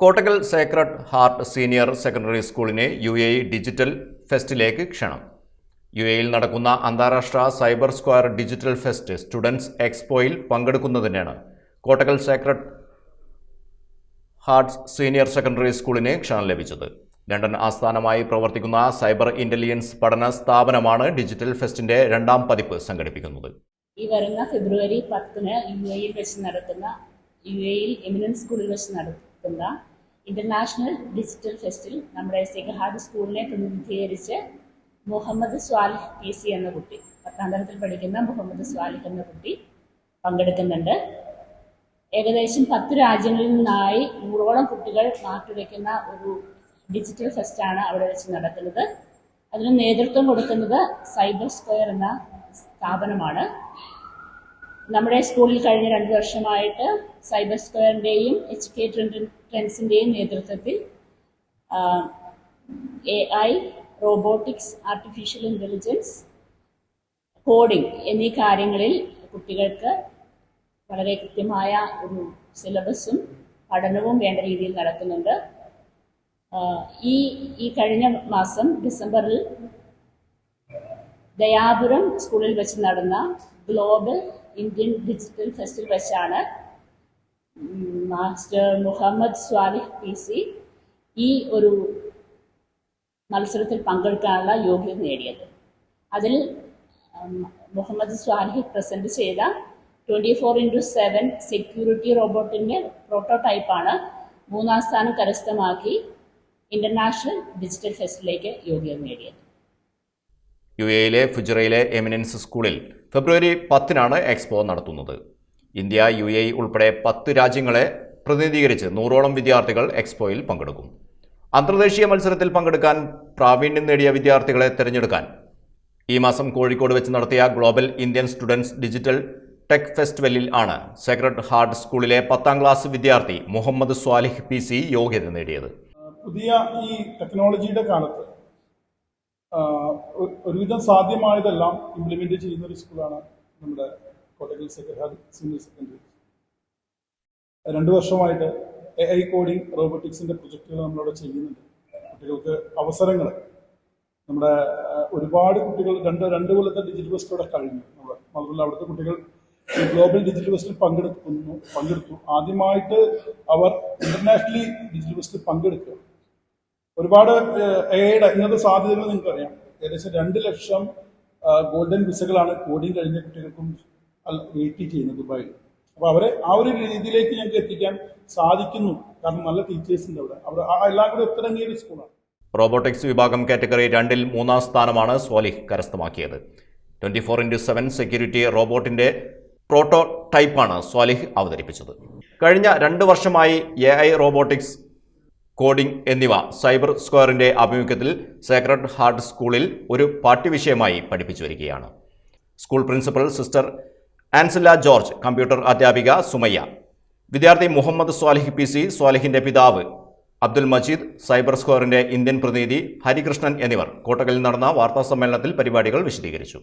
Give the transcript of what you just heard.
Kottakkal Sacred Heart Senior Secondary സ്കൂളിനെ U A digital ഫെസ്റ്റിലേക്ക് ക്ഷണം. യു എയിൽ നടക്കുന്ന അന്താരാഷ്ട്ര Cyber Square digital fest students എക്സ്പോയിൽ പങ്കെടുക്കുന്നതിനാണ് Kottakkal Sacred Hearts Senior Secondary സ്കൂളിന് ക്ഷണം ലഭിച്ചത്. ലണ്ടൻ ആസ്ഥാനമായി പ്രവർത്തിക്കുന്ന സൈബർ ഇന്റലിജൻസ് പഠന സ്ഥാപനമാണ് ഡിജിറ്റൽ ഫെസ്റ്റിന്റെ രണ്ടാം പതിപ്പ് സംഘടിപ്പിക്കുന്നത്. ഈ വരുന്ന ഫെബ്രുവരി പത്തിന് യു എയിൽ വെച്ച് നടക്കുന്ന യു എയിൽ എമിനൻസ് സ്കൂളിൽ വെച്ച് നടത്തുന്ന ഇന്റർനാഷണൽ ഡിജിറ്റൽ ഫെസ്റ്റിൽ നമ്മുടെ സിഗഹാദ് സ്കൂളിനെ പ്രതിനിധീകരിച്ച് മുഹമ്മദ് സ്വാലിഹ് പി സി എന്ന കുട്ടി പത്താം തരത്തിൽ പഠിക്കുന്ന മുഹമ്മദ് സ്വാലിഹ് എന്ന കുട്ടി പങ്കെടുക്കുന്നുണ്ട്. ഏകദേശം പത്ത് രാജ്യങ്ങളിൽ നിന്നായി നൂറോളം കുട്ടികൾ മാറ്റുവെക്കുന്ന ഒരു ഡിജിറ്റൽ ഫെസ്റ്റാണ് അവിടെ വെച്ച് നടക്കുന്നത്. അതിന് നേതൃത്വം കൊടുക്കുന്നത് സൈബർ സ്ക്വയർ എന്ന സ്ഥാപനമാണ്. നമ്മുടെ സ്കൂളിൽ കഴിഞ്ഞ രണ്ട് വർഷമായിട്ട് സൈബർ സ്ക്വയറിന്റെയും എച്ച് കെ ട്രെൻഡ്സിന്റെയും നേതൃത്വത്തിൽ A I robotics artificial intelligence coding എന്നീ കാര്യങ്ങളിൽ കുട്ടികൾക്ക് വളരെ കൃത്യമായ ഒരു സിലബസും പഠനവും വേണ്ട രീതിയിൽ നടക്കുന്നുണ്ട്. ഈ ഈ കഴിഞ്ഞ മാസം ഡിസംബറിൽ ദയാപുരം സ്കൂളിൽ വെച്ച് നടന്ന ഗ്ലോബൽ ഇന്ത്യൻ ഡിജിറ്റൽ ഫെസ്റ്റിൽ വെച്ചാണ് master Muhammad Swalih P C ഈ ഒരു മത്സരത്തിൽ പങ്കെടുക്കാനുള്ള യോഗ്യത നേടിയത്. അതിൽ മുഹമ്മദ് സ്വാലിഹ് പ്രസന്റ് ചെയ്ത twenty four into seven security റോബോട്ടിന്റെ പ്രോട്ടോടൈപ്പാണ് മൂന്നാം സ്ഥാനം കരസ്ഥമാക്കി ഇന്റർനാഷണൽ ഡിജിറ്റൽ ഫെസ്റ്റിലേക്ക് യോഗ്യത നേടിയത്. യു എയിലെ ഫുജറയിലെ എമിനൻസ് സ്കൂളിൽ ഫെബ്രുവരി പത്തിനാണ് എക്സ്പോ നടത്തുന്നത്. ഇന്ത്യ യു എ ഉൾപ്പെടെ പത്ത് രാജ്യങ്ങളെ പ്രതിനിധീകരിച്ച് നൂറോളം വിദ്യാർത്ഥികൾ എക്സ്പോയിൽ പങ്കെടുക്കും. അന്തർദേശീയ മത്സരത്തിൽ പങ്കെടുക്കാൻ പ്രാവീണ്യം നേടിയ വിദ്യാർത്ഥികളെ തിരഞ്ഞെടുക്കാൻ ഈ മാസം കോഴിക്കോട് വെച്ച് നടത്തിയ global Indian students digital tech ഫെസ്റ്റിവലിൽ ആണ് സെക്രട്ട് ഹാർട്ട് സ്കൂളിലെ പത്താം ക്ലാസ് വിദ്യാർത്ഥി മുഹമ്മദ് സ്വാലിഹ് പി സി യോഗ്യത നേടിയത്. പുതിയ ഈ ടെക്നോളജിയുടെ കാലത്ത് ഒരുവിധം സാധ്യമായതെല്ലാം ഇംപ്ലിമെന്റ് ചെയ്യുന്ന ഒരു സ്കൂളാണ് നമ്മുടെ കോട്ടക്കൽ സെക്രട്ടറി സീനിയർ സെക്കൻഡറി രണ്ടു വർഷമായിട്ട് എ ഐ കോഡിംഗ് റോബോട്ടിക്സിന്റെ പ്രൊജക്റ്റുകൾ നമ്മളവിടെ ചെയ്യുന്നുണ്ട്. കുട്ടികൾക്ക് അവസരങ്ങൾ നമ്മുടെ ഒരുപാട് കുട്ടികൾ രണ്ട് രണ്ട് കൊല്ലത്തെ ഡിജിറ്റൽ ഫെസ്റ്റോടെ കഴിഞ്ഞു. നമ്മുടെ മാത്രമല്ല അവിടുത്തെ കുട്ടികൾ ഗ്ലോബൽ ഡിജിറ്റൽ ഫെസ്റ്റിൽ പങ്കെടുക്കുന്നു പങ്കെടുത്തു. ആദ്യമായിട്ട് അവർ ഇന്റർനാഷണലി ഡിജിറ്റൽ ഫെസ്റ്റിൽ പങ്കെടുക്കുക. ഒരുപാട് എയുടെ ഇന്നത്തെ സാധ്യതകൾ നിങ്ങൾക്കറിയാം. ഏകദേശം രണ്ട് ലക്ഷം ഗോൾഡൻ വിസകളാണ് കോഡിംഗ് കഴിഞ്ഞ കുട്ടികൾക്കും വെയിറ്റ് ചെയ്യുന്നത് ദുബായിൽ. അപ്പോൾ അവരെ ആ ഒരു രീതിയിലേക്ക് ഞങ്ങൾക്ക് എത്തിക്കാൻ സാധിക്കുന്നു. കാരണം നല്ല ടീച്ചേഴ്സ് ഉണ്ട് അവിടെ. അവിടെ എല്ലാം കൂടെ ഒത്തിറങ്ങിയ ഒരു സ്കൂളാണ് റോബോട്ടിക്സ് വിഭാഗം കാറ്റഗറി രണ്ടിൽ മൂന്നാം സ്ഥാനമാണ് സോലിഹ് കരസ്ഥമാക്കിയത്. Twenty four into seven security റോബോട്ടിന്റെ പ്രോട്ടോ ടൈപ്പാണ് സോലിഹ് അവതരിപ്പിച്ചത്. കഴിഞ്ഞ രണ്ട് വർഷമായി എ ഐ റോബോട്ടിക്സ് കോഡിംഗ് എന്നിവ സൈബർ സ്ക്വയറിന്റെ ആഭിമുഖ്യത്തിൽ സേക്രഡ് ഹാർട്ട് സ്കൂളിൽ ഒരു പാഠ്യവിഷയമായി പഠിപ്പിച്ചു വരികയാണ്. School principal sister Ansila George computer അധ്യാപിക സുമയ്യ വിദ്യാർത്ഥി മുഹമ്മദ് സ്വാലിഹ് പി സി സ്വാലിഹിന്റെ പിതാവ് അബ്ദുൽ മജീദ് സൈബർ സ്ക്വയറിന്റെ ഇന്ത്യൻ പ്രതിനിധി ഹരികൃഷ്ണൻ എന്നിവർ. കോട്ടകലിൽ നടന്ന വാർത്താ സമ്മേളനത്തിൽ പരിപാടികൾ വിശദീകരിച്ചു.